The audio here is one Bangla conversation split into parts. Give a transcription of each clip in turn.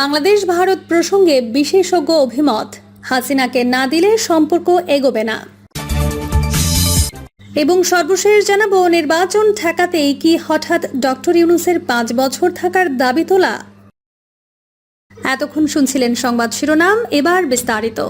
বাংলাদেশ ভারত প্রসঙ্গে বিশেষজ্ঞ অভিমত। হাসিনাকে না দিলে সম্পর্ক এগোবে না। এবং সর্বশেষ জানাব, নির্বাচন ঠেকাতেই কি হঠাৎ ডক্টর ইউনুসের পাঁচ বছর থাকার দাবি তোলা? এতক্ষণ শুনছিলেন সংবাদ শিরোনাম, এবার বিস্তারিত।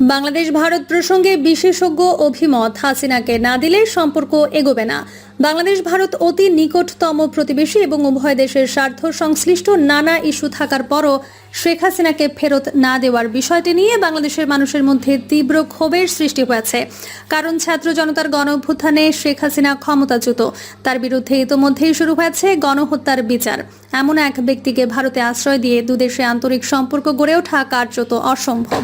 বাংলাদেশ ভারত প্রসঙ্গে বিশেষজ্ঞ অভিমত, হাসিনাকে না দিলে সম্পর্ক এগোবে না। বাংলাদেশ, ভারত অতি নিকটতম প্রতিবেশী এবং উভয় দেশের স্বার্থ সংশ্লিষ্ট নানা ইস্যু থাকার পরও শেখ হাসিনাকে ফেরত না দেওয়ার বিষয়টি নিয়ে বাংলাদেশের মানুষের মধ্যে তীব্র ক্ষোভের সৃষ্টি হয়েছে। কারণ ছাত্র জনতার গণ অভ্যুত্থানে শেখ হাসিনা ক্ষমতাচ্যুত। তার বিরুদ্ধে ইতোমধ্যেই শুরু হয়েছে গণহত্যার বিচার। এমন এক ব্যক্তিকে ভারতে আশ্রয় দিয়ে দুদেশে আন্তরিক সম্পর্ক গড়ে ওঠা কার্যত অসম্ভব।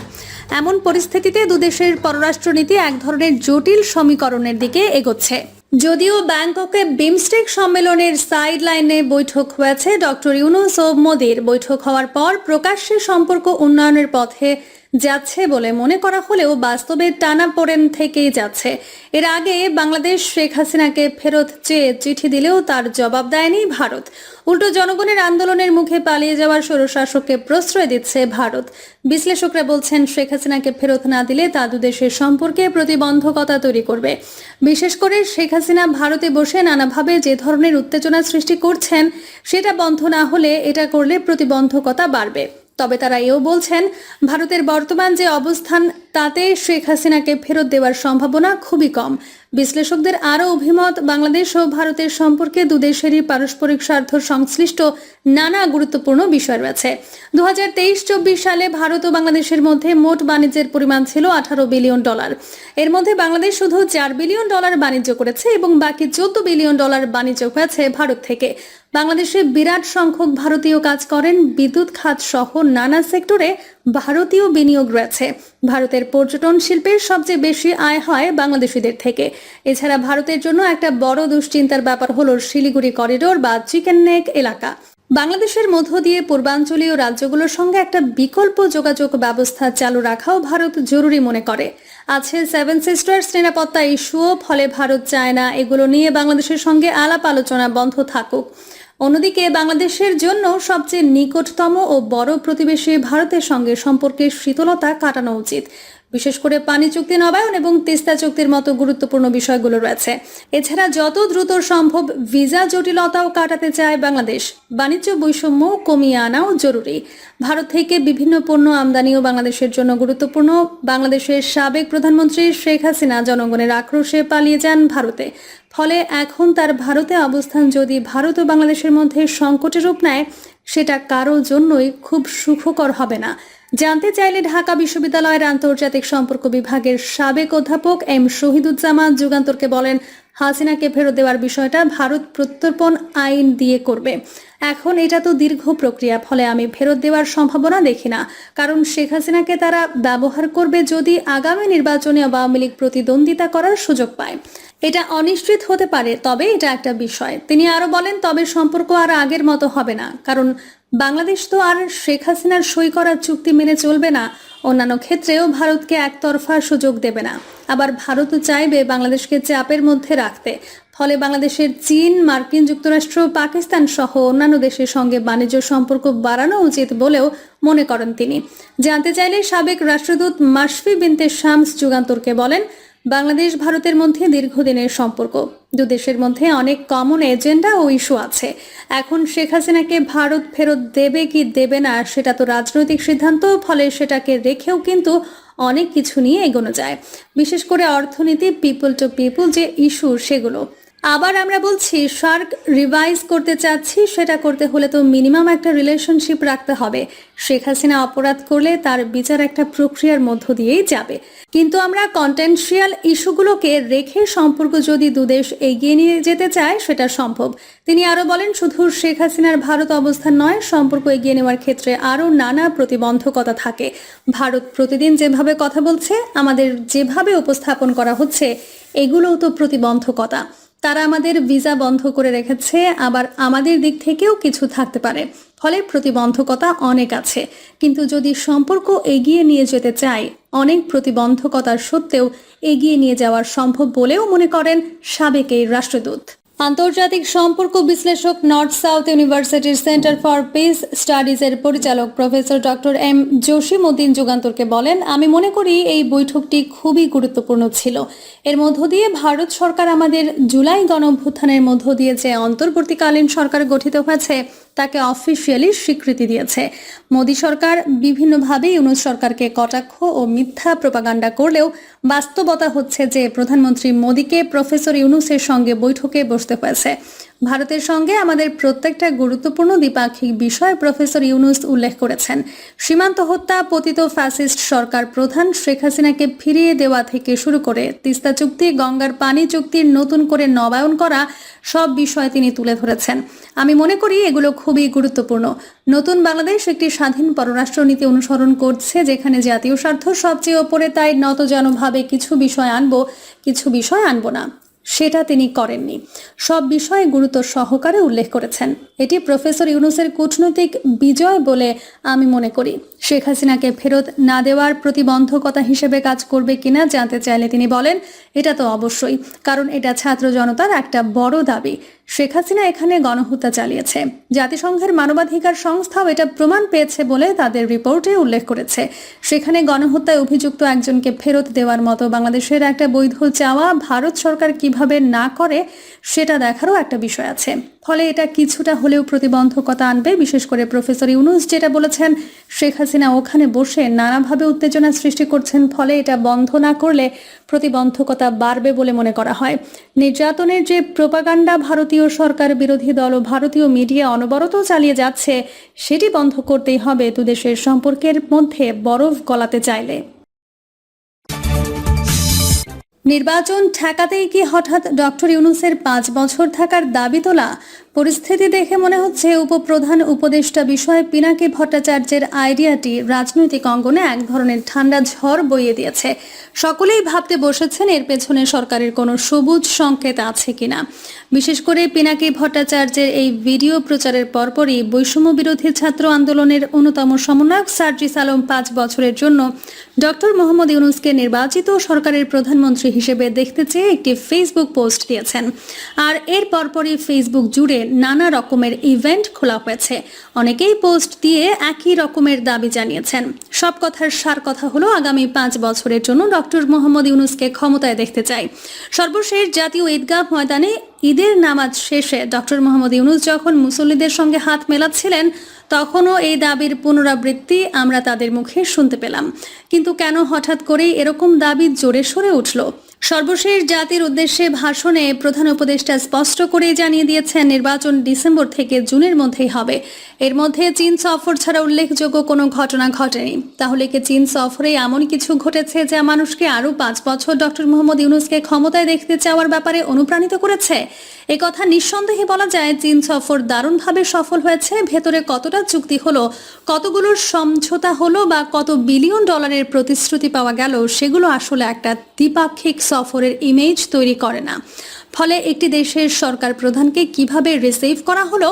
এমন পরিস্থিতিতে দুদেশের পররাষ্ট্রনীতি এক ধরনের জটিল সমীকরণের দিকে এগোচ্ছে। যদিও ব্যাংককে বিমস্টেক সম্মেলনের সাইডলাইনে বৈঠক হয়েছে, ডক্টর ইউনুস ও মোদির। বৈঠক হওয়ার পর প্রকাশ্যে সম্পর্ক উন্নয়নের পথে যাচ্ছে বলে মনে করা হলেও বাস্তবে টানা পড়েন থেকেই যাচ্ছে। এর আগে বাংলাদেশ শেখ হাসিনাকে ফেরত চেয়ে চিঠি দিলেও তার জবাব দেয়নি ভারত। উল্টো জনগণের আন্দোলনের মুখে পালিয়ে যাওয়ার স্বৈরশাসককে প্রশ্রয় দিচ্ছে ভারত। বিশ্লেষকরা বলছেন, শেখ হাসিনাকে ফেরত না দিলে তা দুদেশের সম্পর্কে প্রতিবন্ধকতা তৈরি করবে। বিশেষ করে শেখ হাসিনা ভারতে বসে নানাভাবে যে ধরনের উত্তেজনা সৃষ্টি করছেন, সেটা বন্ধ না হলে এটা করলে প্রতিবন্ধকতা বাড়বে। তবে তারা এও বলছেন ভারতের বর্তমান যে অবস্থান তাতে শেখ হাসিনাকে ফেরত দেওয়ার সম্ভাবনা খুবই কম। বিশ্লেষকদের আরও অভিমত, বাংলাদেশ ও ভারতের সম্পর্কে দুদেশেরই পারস্পরিক স্বার্থ সংশ্লিষ্ট নানা গুরুত্বপূর্ণ বিষয় রয়েছে। দু হাজার তেইশ চব্বিশ সালে ভারত ও বাংলাদেশের মধ্যে মোট বাণিজ্যের পরিমাণ ছিল আঠারো বিলিয়ন ডলার। এর মধ্যে বাংলাদেশ শুধু চার বিলিয়ন ডলার বাণিজ্য করেছে এবং বাকি চোদ্দ বিলিয়ন ডলার বাণিজ্য হয়েছে ভারত থেকে। বাংলাদেশে বিরাট সংখ্যক ভারতীয় কাজ করেন, বিদ্যুৎ, খাত সহ নানা সেক্টরে ভারতীয় বিনিয়োগ রয়েছে। ভারতের পর্যটন শিল্পের সবচেয়ে বেশি আয় হয় বাংলাদেশিদের থেকে। এছাড়া ভারতের জন্য একটা বড় দুশ্চিন্তার ব্যাপার হলো শিলিগুড়ি করিডোর বা চিকেন নেক এলাকা। বাংলাদেশের মধ্য দিয়ে পূর্বাঞ্চলীয় রাজ্যগুলোর সঙ্গে একটা বিকল্প যোগাযোগ ব্যবস্থা চালু রাখাও ভারত জরুরি মনে করে। আছে সেভেন সিস্টার্স নিরাপত্তা ইস্যুও, ফলে ভারত চায় না এগুলো নিয়ে বাংলাদেশের সঙ্গে আলাপ আলোচনা বন্ধ থাকুক। অন্যদিকে বাংলাদেশের জন্য সবচেয়ে নিকটতম ও বড় প্রতিবেশী ভারতের সঙ্গে সম্পর্কের শীতলতা কাটানো উচিত। বিশেষ করে পানি চুক্তি, নবায়ন এবং তিস্তা চুক্তির মতো গুরুত্বপূর্ণ বিষয়গুলো রয়েছে। এছাড়া যত দ্রুত সম্ভব ভিসা জটিলতাও কাটাতে চায় বাংলাদেশ। বাণিজ্য বৈষম্য কমিয়ে আনাও জরুরি। ভারত থেকে বিভিন্ন পণ্য আমদানিও বাংলাদেশের জন্য গুরুত্বপূর্ণ। বাংলাদেশের সাবেক প্রধানমন্ত্রী শেখ হাসিনা জনগণের আক্রোশে পালিয়ে যান ভারতে। ফলে এখন তার ভারতে অবস্থান যদি ভারত ও বাংলাদেশের মধ্যে সংকটের রূপ নেয়, সেটা কারোর জন্যই খুব সুখকর হবে না। জানতে চাইলে ঢাকা বিশ্ববিদ্যালয়ের আন্তর্জাতিক সম্পর্ক বিভাগের সাবেক অধ্যাপক এম শহীদুজ্জামান যুগান্তরকে বলেন, হাসিনাকে ফেরত দেওয়ার বিষয়টা ভারত প্রত্যর্পণ আইন দিয়ে করবে। এখন এটা তো দীর্ঘ প্রক্রিয়া, ফলে আমি ফেরত দেওয়ার সম্ভাবনা দেখি না। কারণ শেখ হাসিনাকে তারা ব্যবহার করবে যদি আগামী নির্বাচনে আওয়ামী লীগ প্রতিদ্বন্দ্বিতা করার সুযোগ পায়। এটা অনিশ্চিত হতে পারে, তবে এটা একটা বিষয়। তিনি আরও বলেন, তবে সম্পর্ক আর আগের মতো হবে না। কারণ বাংলাদেশ তো আর শেখ হাসিনার সই করার চুক্তি মেনে চলবে না। অন্যান্য ক্ষেত্রেও ভারতকে একতরফা সুযোগ দেবে না। আবার ভারতও চাইবে বাংলাদেশকে চাপের মধ্যে রাখতে। ফলে বাংলাদেশের চীন, মার্কিন যুক্তরাষ্ট্র, পাকিস্তান সহ অন্যান্য দেশের সঙ্গে বাণিজ্য সম্পর্ক বাড়ানো উচিত বলেও মনে করেন তিনি। জানতে চাইলে সাবেক রাষ্ট্রদূত মাসফি বিনতে শামস যুগান্তরকে বলেন বাংলাদেশ, ভারতের মধ্যে দীর্ঘদিনের সম্পর্ক। দু দেশের মধ্যে অনেক কমন এজেন্ডা ও ইস্যু আছে। এখন শেখ হাসিনাকে ভারত ফেরত দেবে কি দেবে না, সেটা তো রাজনৈতিক সিদ্ধান্ত, ফলে সেটাকে রেখেও কিন্তু অনেক কিছু নিয়ে এগোনো যায়। বিশেষ করে অর্থনীতি পিপল টু পিপল যে ইস্যু সেগুলো। আবার আমরা বলছি সার্ক রিভাইজ করতে চাচ্ছি, সেটা করতে হলে তো মিনিমাম একটা রিলেশনশিপ রাখতে হবে। শেখ হাসিনা অপরাধ করলে তার বিচার একটা প্রক্রিয়ার মধ্য দিয়েই যাবে। কিন্তু আমরা কন্টেনশিয়াল ইস্যুগুলোকে রেখে সম্পর্ক যদি দুদেশ এগিয়ে নিয়ে যেতে চায়, সেটা সম্ভব। তিনি আরও বলেন, শুধু শেখ হাসিনার ভারত অবস্থান নয়, সম্পর্ক এগিয়ে নেওয়ার ক্ষেত্রে আরও নানা প্রতিবন্ধকতা থাকে। ভারত প্রতিদিন যেভাবে কথা বলছে, আমাদের যেভাবে উপস্থাপন করা হচ্ছে, এগুলোও তো প্রতিবন্ধকতা। তারা আমাদের ভিসা বন্ধ করে রেখেছে, আবার আমাদের দিক থেকেও কিছু থাকতে পারে। ফলে প্রতিবন্ধকতা অনেক আছে। কিন্তু যদি সম্পর্ক এগিয়ে নিয়ে যেতে চাই অনেক প্রতিবন্ধকতার সত্ত্বেও এগিয়ে নিয়ে যাওয়ার সম্ভব বলেও মনে করেন সাবেক এই রাষ্ট্রদূত। আন্তর্জাতিক সম্পর্ক বিশ্লেষক নর্থ সাউথ ইউনিভার্সিটির সেন্টার ফর পিস স্টাডিজের পরিচালক প্রফেসর ডক্টর এম জসিমউদ্দিন যুগান্তরকে বলেন, আমি মনে করি এই বৈঠকটি খুবই গুরুত্বপূর্ণ ছিল। এর মধ্য দিয়ে ভারত সরকার আমাদের জুলাই গণঅভ্যুত্থানের মধ্য দিয়ে যে অন্তর্বর্তীকালীন সরকার গঠিত হয়েছে তাকে অফিসিয়ালি স্বীকৃতি দিয়েছে। মোদী সরকার বিভিন্নভাবে ইউনুস সরকারকে কটাক্ষ ও মিথ্যা প্রপাগান্ডা করলেও বাস্তবতা হচ্ছে যে প্রধানমন্ত্রী মোদীকে প্রফেসর ইউনুসের সঙ্গে বৈঠকে বসতে হয়েছে। ভারতের সঙ্গে আমাদের প্রত্যেকটা গুরুত্বপূর্ণ দ্বিপাক্ষিক বিষয় প্রফেসর ইউনুস উল্লেখ করেছেন। সীমান্ত হত্যা পতিত ফ্যাসিস্ট সরকার প্রধান শেখ হাসিনাকে ফিরিয়ে দেওয়া থেকে শুরু করে তিস্তা চুক্তি, গঙ্গার পানি চুক্তির নতুন করে নবায়ন করা সব বিষয় তিনি তুলে ধরেছেন। আমি মনে করি এগুলো খুবই গুরুত্বপূর্ণ। নতুন বাংলাদেশ একটি স্বাধীন পররাষ্ট্রনীতি অনুসরণ করছে যেখানে জাতীয় স্বার্থ সবচেয়ে ওপরে, তাই নতজনভাবে কিছু বিষয় আনব, কিছু বিষয় আনব না। সেটা তিনি করেননি। সব বিষয়ে গুরুত্ব সহকারে উল্লেখ করেছেন। এটি প্রফেসর ইউনুসের কূটনৈতিক বিজয় বলে আমি মনে করি। শেখ হাসিনাকে ফেরত না দেওয়ার প্রতিবন্ধকতা হিসেবে কাজ করবে কিনা জানতে চাইলে তিনি বলেন, এটা তো অবশ্যই, কারণ এটা ছাত্র জনতার একটা বড় দাবি। শেখ হাসিনা এখানে গণহত্যা চালিয়েছে। জাতিসংঘের মানবাধিকার সংস্থাও এটা প্রমাণ পেয়েছে বলে তাদের রিপোর্টে উল্লেখ করেছে। সেখানে গণহত্যায় অভিযুক্ত একজনকে ফেরত দেওয়ার মতো বাংলাদেশের একটা বৈধ চাওয়া ভারত সরকার কীভাবে না করে সেটা দেখারও একটা বিষয় আছে। ফলে এটা কিছুটা হলেও প্রতিবন্ধকতা আনবে। বিশেষ করে প্রফেসর ইউনুস যেটা বলেছেন, শেখ হাসিনা ওখানে বসে নানাভাবে উত্তেজনা সৃষ্টি করছেন, ফলে এটা বন্ধ না করলে প্রতিবন্ধকতা বাড়বে বলে মনে করা হয়। নির্যাতনের যে প্রপাগান্ডা ভারতীয় সরকার বিরোধী দল ও ভারতীয় মিডিয়া অনবরত চালিয়ে যাচ্ছে, সেটি বন্ধ করতেই হবে। দুদেশের সম্পর্কের মধ্যে বরফ গলাতে চাইলে। নির্বাচন ঠেকাতেই কি হঠাৎ ডক্টর ইউনুসের পাঁচ বছর থাকার দাবি তোলা পরিস্থিতি দেখে মনে হচ্ছে উপপ্রধান উপদেষ্টা বিষয়ে পিনাকি ভট্টাচার্যের আইডিয়াটি রাজনৈতিক অঙ্গনে এক ধরনের ঠান্ডা ঝড় বইয়ে দিয়েছে। সকলেই ভাবতে বসেছেন এর পেছনে সরকারের কোনো সবুজ সংকেত আছে কিনা। বিশেষ করে পিনাকি ভট্টাচার্যের এই ভিডিও প্রচারের পরপরই বৈষম্য বিরোধী ছাত্র আন্দোলনের অন্যতম সমন্বয়ক সার্জিস আলম পাঁচ বছরের জন্য ডক্টর মোহাম্মদ ইউনুসকে নির্বাচিত সরকারের প্রধানমন্ত্রী হিসেবে দেখতে চেয়ে একটি ফেসবুক পোস্ট দিয়েছেন। আর এর পরপরই ফেসবুক জুড়ে নানা রকমের ইভেন্ট খোলা হয়েছে। অনেকেই পোস্ট দিয়ে একই রকমের দাবি জানিয়েছেন। সব কথার সার কথা হলো আগামী পাঁচ বছরের জন্য ডক্টর মোহাম্মদ ইউনুসকে ক্ষমতায় দেখতে চাই। সর্বশেষ জাতীয় ঈদগাহ ময়দানে ঈদের নামাজ শেষে ডক্টর মোহাম্মদ ইউনুস যখন মুসল্লিদের সঙ্গে হাত মেলাচ্ছিলেন, তখনও এই দাবির পুনরাবৃত্তি আমরা তাদের মুখে শুনতে পেলাম। কিন্তু কেন হঠাৎ করেই এরকম দাবি জোরে সরে উঠল? সর্বশেষ জাতির উদ্দেশ্যে ভাষণে প্রধান উপদেষ্টা স্পষ্ট করে জানিয়ে দিয়েছেন, নির্বাচন ডিসেম্বর থেকে জুনের মধ্যেই হবে। এর মধ্যে চীন সফর ছাড়া উল্লেখযোগ্য কোনো ঘটনা ঘটেনি। তাহলে কি চীন সফরে এমন কিছু ঘটেছে যা মানুষকে আরও পাঁচ বছর ডক্টর মোহাম্মদ ইউনুসকে ক্ষমতায় দেখতে চাওয়ার ব্যাপারে অনুপ্রাণিত করেছে? এ কথা নিঃসন্দেহে বলা যায়, চীন সফর দারুণভাবে সফল হয়েছে। ভেতরে কতটা চুক্তি হলো কতগুলোর সমঝোতা হলো বা কত বিলিয়ন ডলারের প্রতিশ্রুতি পাওয়া গেল, সেগুলো আসলে একটা দ্বিপাক্ষিক সফরের ইমেজ তৈরি করে না। ফলে একটি দেশের সরকার প্রধানকে কীভাবে রিসিভ করা হলো,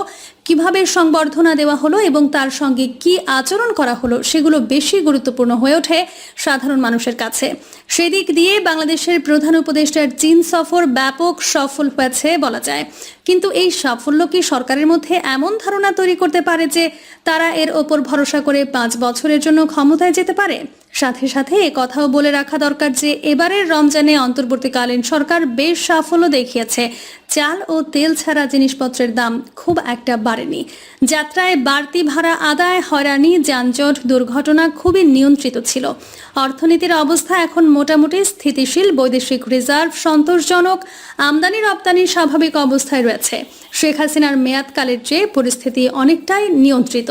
কীভাবে সংবর্ধনা দেওয়া হলো এবং তার সঙ্গে কি আচরণ করা হলো, সেগুলো বেশি গুরুত্বপূর্ণ হয়ে ওঠে সাধারণ মানুষের কাছে। সেদিক দিয়ে বাংলাদেশের প্রধান উপদেষ্টার চীন সফর ব্যাপক সফল হয়েছে বলা যায়। কিন্তু এই সাফল্য কি সরকারের মধ্যে এমন ধারণা তৈরি করতে পারে যে তারা এর ওপর ভরসা করে পাঁচ বছরের জন্য ক্ষমতায় যেতে পারে? সাথে সাথে এ কথাও বলে রাখা দরকার যে এবারের রমজানে অন্তর্বর্তীকালীন সরকার বেশ সাফল্য দেখিয়েছে। চাল ও তেল ছাড়া জিনিসপত্রের দাম খুব একটা বাড়েনি। যাত্রায় বাড়তি ভাড়া আদায় হয়রানি, যানজট, দুর্ঘটনা খুবই নিয়ন্ত্রিত ছিল। অর্থনীতির অবস্থা এখন মোটামুটি স্থিতিশীল, বৈদেশিক রিজার্ভ সন্তোষজনক, আমদানি রপ্তানি স্বাভাবিক অবস্থায় রয়েছে। শেখ হাসিনার মেয়াদকালের চেয়ে পরিস্থিতি অনেকটাই নিয়ন্ত্রিত।